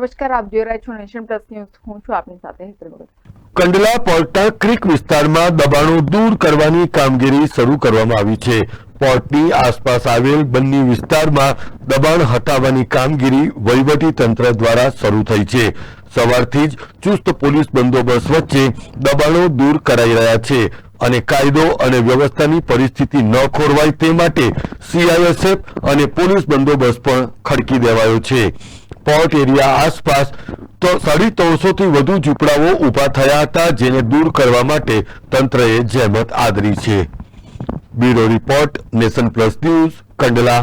નમસ્કાર, આપ જોઈ રહ્યા છો નેશન પ્લસ ન્યૂઝ. હું છું આપની સાથે હેતલ કંડલા, પોર્ટા, ક્રિક વિસ્તારમાં દબાણો દૂર કરવાની કામગીરી શરૂ કરવામાં આવી છે. પોર્ટની આસપાસ આવેલ બંને વિસ્તારમાં દબાણ હટાવવાની કામગીરી વહીવટી તંત્ર દ્વારા શરૂ થઈ છે. સવારથી જ ચુસ્ત પોલીસ બંદોબસ્ત વચ્ચે દબાણો દૂર કરાઈ રહ્યા છે. અને કાયદો અને વ્યવસ્થાની પરિસ્થિતિ ન ખોરવાય તે માટે સીઆઈએસએફ અને પોલીસ બંદોબસ્ત પણ ખડકી દેવાયો છે. પોર્ટ એરિયા આસપાસ તો સાડી ત્રણસોથી વધુ ઝૂંપડાઓ ઊભા થયા હતા, જેને દૂર કરવા માટે તંત્રએ જહેમત આદરી છે. Bureau report, nation plus news, Kandla.